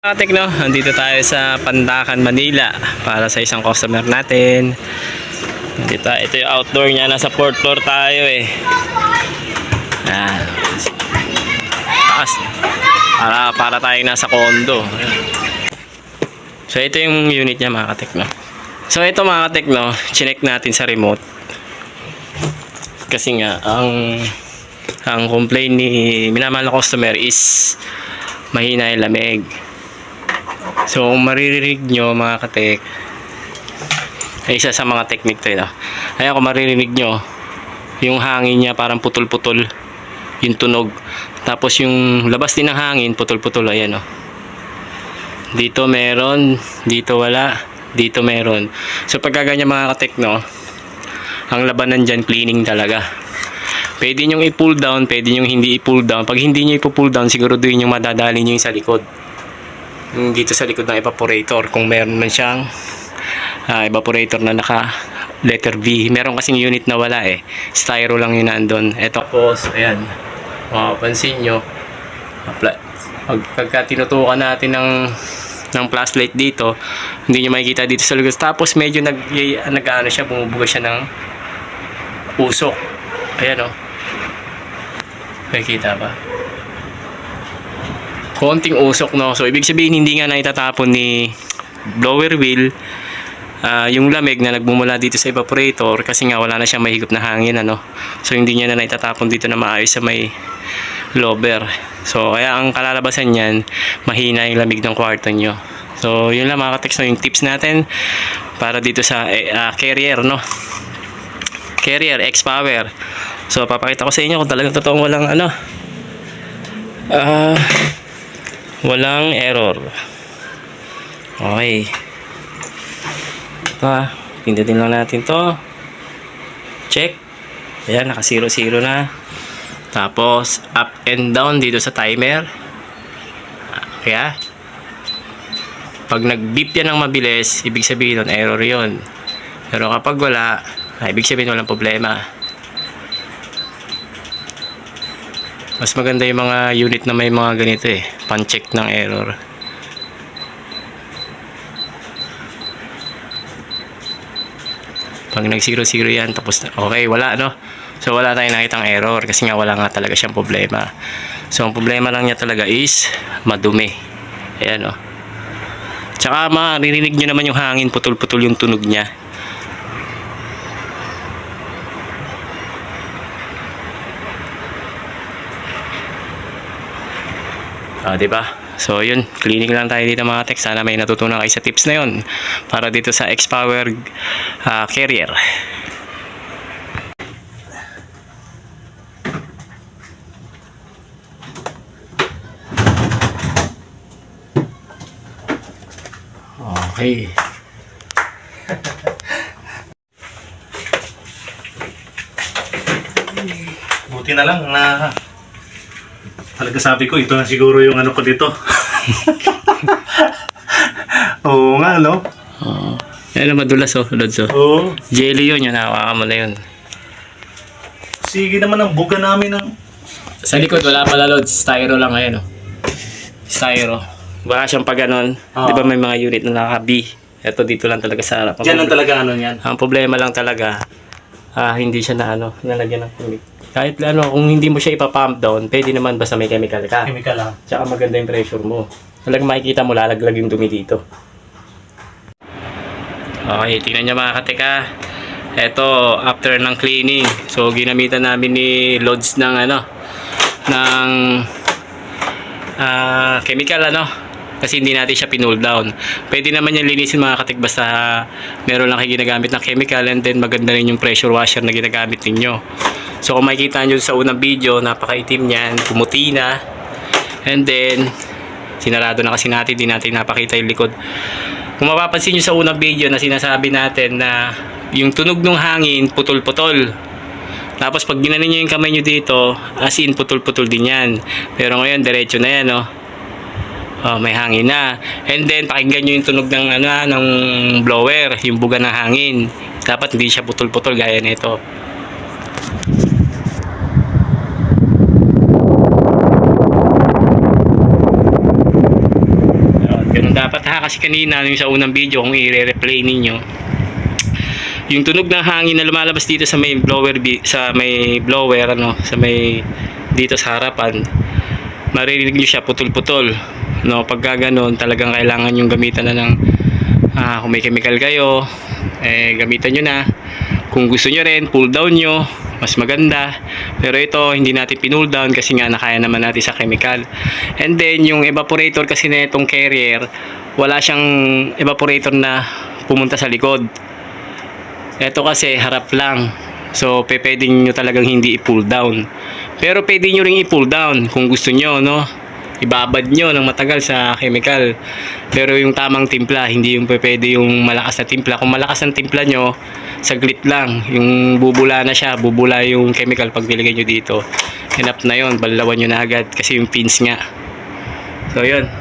Katek no, nandito tayo sa Pandakan, Manila para sa isang customer natin. Dito, ito yung outdoor niya, nasa fourth floor tayo eh. Yan. Taas. Para, para tayong nasa condo. So ito yung unit niya mga katek no. So ito mga katek no, chinek natin sa remote. Kasi nga, ang ang complaint ni minamahal na customer is mahina yung lamig. So, maririnig nyo mga katek, ay isa sa mga technique to yun. ah. Ayan, kung maririnig nyo, yung hangin niya parang putol-putol, yung tunog. Tapos yung labas din ng hangin, putol-putol, ayan oh. Dito meron, dito wala, dito meron. So, pagka ganyan mga katek, no, ang labanan dyan, cleaning talaga. Pwede nyo i-pull down, pwede nyo hindi i-pull down. Pag hindi nyo i-pull down, siguro doon yung madadali nyo yung sa likod dito sa likod ng evaporator kung meron man siyang ah, evaporator na naka letter V. Meron kasing unit na wala eh. Styro lang yun nandun. Eto po ayan. Mapapansin nyo pag, pagka tinutukan natin ng ng flashlight dito hindi nyo makikita dito sa likod tapos medyo nag, nag ano siya bumubuga siya ng usok. Ayan o makikita ba konting usok no? So ibig sabihin hindi nga naitatapon ni blower wheel ah, yung lamig na nagmumula dito sa evaporator kasi nga wala na siyang mahigop na hangin ano? So hindi niya na naitatapon dito na maayos sa may lower so kaya ang kalalabasan niyan mahina yung lamig ng kwarto nyo so yun lang mga katext no, yung tips natin para dito sa ah, carrier no? Carrier X power so papakita ko sa inyo kung talagang totoong walang ano? Ah walang error. Okay. Ito ah. Pindutin lang natin to. Check. Ayan naka 0 0 na. Tapos up and down dito sa timer. Kaya pag nag beep yan ng mabilis ibig sabihin nun error yon pero kapag wala ay, ibig sabihin walang problema Mas maganda yung mga unit na may mga ganito eh. Pan-check ng error. Pag nag 0-0 yan, tapos na- okay, wala no? So wala tayong nakitang error kasi nga wala nga talaga siyang problema. So ang problema lang niya talaga is madumi. Ayan oh. Tsaka maririnig nyo naman yung hangin, putol-putol yung tunog niya. Ah, 'di ba? So, yun, cleaning lang tayo dito mga tek. Sana may natutunan kayo sa tips na yun para dito sa X-Power ah, carrier. Okay. Buti na lang na talaga sabi ko, ito na siguro yung ano ko dito. Oo nga, no? Oh. Yan ang madulas oh, Lods oh. Oo. Jelly yun, yun, hawakan mo na yun. Sige naman ang buga namin ng... Sa likod, wala pala Lods. Styro lang ngayon oh. Styro. Wala siyang pag ganon. Oo. Di ba may mga unit na naka-B? Ito dito lang talaga sa harap. Ang Diyan lang talaga ano yan. Ang problema lang talaga, ah, hindi siya na ano, nalagyan ng chemical. Kahit ano, kung hindi mo siya ipapump down, pwede naman basta may chemical ka. Chemical lang. Tsaka maganda yung pressure mo. Talagang makikita mo, lalaglag yung dumi dito. Okay, tingnan niyo mga kateka. Ito, after ng cleaning. So, ginamitan namin ni Lods ng ano, ng ah, chemical ano. Kasi hindi natin siya pinull down. Pwede naman yan linisin mga katik basta meron lang kayo ginagamit ng chemical and then maganda rin yung pressure washer na ginagamit ninyo. So kung makikita nyo sa unang video, napakaitim niyan, pumuti na. And then, sinarado na kasi natin, di natin napakita yung likod. Kung mapapansin nyo sa unang video na sinasabi natin na yung tunog ng hangin, putol-putol. Tapos pag ginanon nyo yung kamay nyo dito, as in putol-putol din yan. Pero ngayon, diretso na yan, oh. Oh, may hangin na. And then, pakinggan nyo yung tunog ng, ano, ah, ng blower, yung buga ng hangin. Dapat hindi siya putol-putol gaya nito. Ganun dapat ha. Kasi kanina, yung sa unang video, kung i-replay ninyo, yung tunog ng hangin na lumalabas dito sa may blower sa may blower ano sa may dito sa harapan maririnig niyo siya putol-putol no pagka ganun talagang kailangan yung gamitan na ng ah, kung may chemical kayo eh gamitan nyo na kung gusto nyo rin pull down nyo mas maganda pero ito hindi natin pinull down kasi nga nakaya naman natin sa chemical and then yung evaporator kasi na itong carrier wala siyang evaporator na pumunta sa likod ito kasi harap lang. So, pe, pwede nyo talagang hindi i-pull down. Pero pwede nyo ring i-pull down kung gusto nyo, no? Ibabad nyo ng matagal sa chemical. Pero yung tamang timpla, hindi yung pwede yung malakas na timpla. Kung malakas ang timpla nyo, saglit lang. Yung bubula na siya, bubula yung chemical pag nilagay nyo dito. Enough na yon balawan nyo na agad kasi yung pins nga. So, yun.